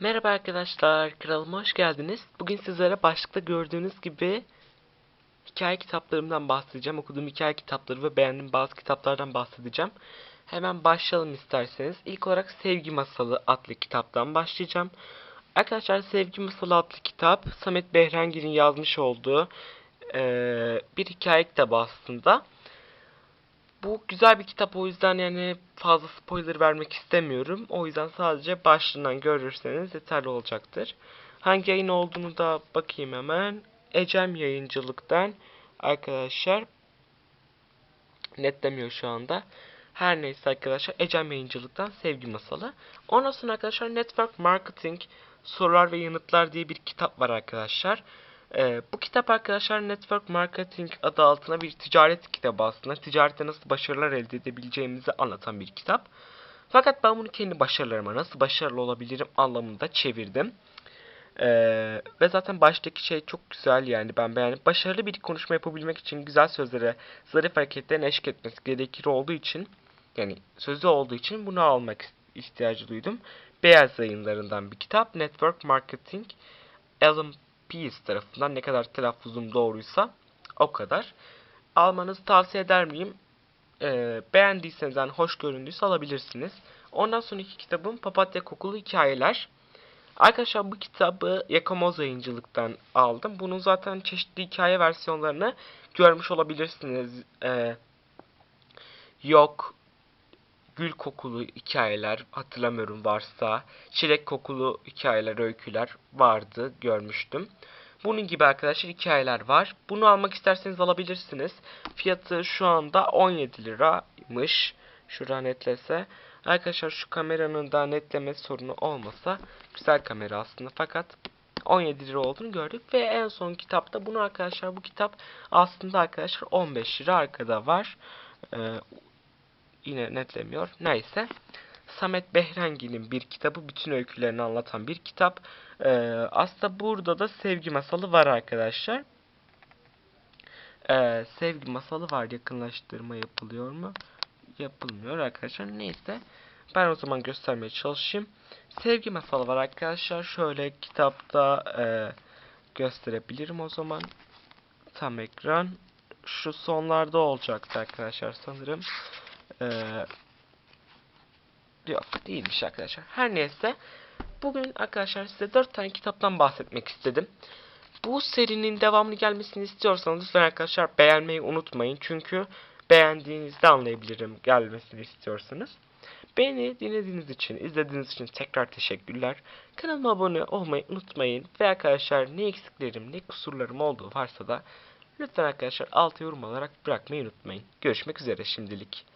Merhaba arkadaşlar, kanalıma hoş geldiniz. Bugün sizlere başlıkta gördüğünüz gibi hikaye kitaplarımdan bahsedeceğim. Okuduğum hikaye kitapları ve beğendiğim bazı kitaplardan bahsedeceğim. Hemen başlayalım isterseniz. İlk olarak Sevgi Masalı adlı kitaptan başlayacağım. Arkadaşlar Sevgi Masalı adlı kitap Samet Behrengil'in yazmış olduğu eee, bir hikaye kitabı aslında. Bu güzel bir kitap o yüzden yani fazla spoiler vermek istemiyorum. O yüzden sadece başlığından görürseniz yeterli olacaktır. Hangi yayın olduğunu da bakayım hemen. Ecem yayıncılıktan arkadaşlar netlemiyor şu anda. Her neyse arkadaşlar Ecem yayıncılıktan sevgi masalı. Ondan sonra arkadaşlar Network Marketing Sorular ve Yanıtlar diye bir kitap var arkadaşlar. Ee, bu kitap arkadaşlar Network Marketing adı altına bir ticaret kitabı aslında. Ticarette nasıl başarılar elde edebileceğimizi anlatan bir kitap. Fakat ben bunu kendi başarılarıma nasıl başarılı olabilirim anlamında çevirdim. Ee, ve zaten baştaki şey çok güzel yani ben beğendim. Başarılı bir konuşma yapabilmek için güzel sözlere, zarif hareketlerine eşlik etmesi gerekir olduğu için yani sözü olduğu için bunu almak ihtiyacı duydum. Beyaz yayınlarından bir kitap. Network Marketing Alan Pease tarafından ne kadar telaffuzum doğruysa o kadar. Almanızı tavsiye eder miyim? Ee, beğendiyseniz yani hoş göründüyse alabilirsiniz. Ondan sonraki kitabım Papatya Kokulu Hikayeler. Arkadaşlar bu kitabı Yakamoz yayıncılıktan aldım. Bunun zaten çeşitli hikaye versiyonlarını görmüş olabilirsiniz. Ee, yok gül kokulu hikayeler hatırlamıyorum varsa. Çilek kokulu hikayeler, öyküler vardı görmüştüm. Bunun gibi arkadaşlar hikayeler var. Bunu almak isterseniz alabilirsiniz. Fiyatı şu anda 17 liraymış. Şurada netlese. Arkadaşlar şu kameranın da netleme sorunu olmasa güzel kamera aslında fakat 17 lira olduğunu gördük ve en son kitapta bunu arkadaşlar bu kitap aslında arkadaşlar 15 lira arkada var. Ee, yine netlemiyor. Neyse. Samet Behrengil'in bir kitabı. Bütün öykülerini anlatan bir kitap. Ee, aslında burada da sevgi masalı var arkadaşlar. Ee, sevgi masalı var. Yakınlaştırma yapılıyor mu? Yapılmıyor arkadaşlar. Neyse. Ben o zaman göstermeye çalışayım. Sevgi masalı var arkadaşlar. Şöyle kitapta e, gösterebilirim o zaman. Tam ekran. Şu sonlarda olacaktı arkadaşlar sanırım. Ee, yok değilmiş arkadaşlar. Her neyse. Bugün arkadaşlar size 4 tane kitaptan bahsetmek istedim. Bu serinin devamlı gelmesini istiyorsanız lütfen arkadaşlar beğenmeyi unutmayın. Çünkü beğendiğinizde anlayabilirim gelmesini istiyorsanız. Beni dinlediğiniz için, izlediğiniz için tekrar teşekkürler. Kanalıma abone olmayı unutmayın. Ve arkadaşlar ne eksiklerim, ne kusurlarım olduğu varsa da lütfen arkadaşlar alta yorum olarak bırakmayı unutmayın. Görüşmek üzere şimdilik.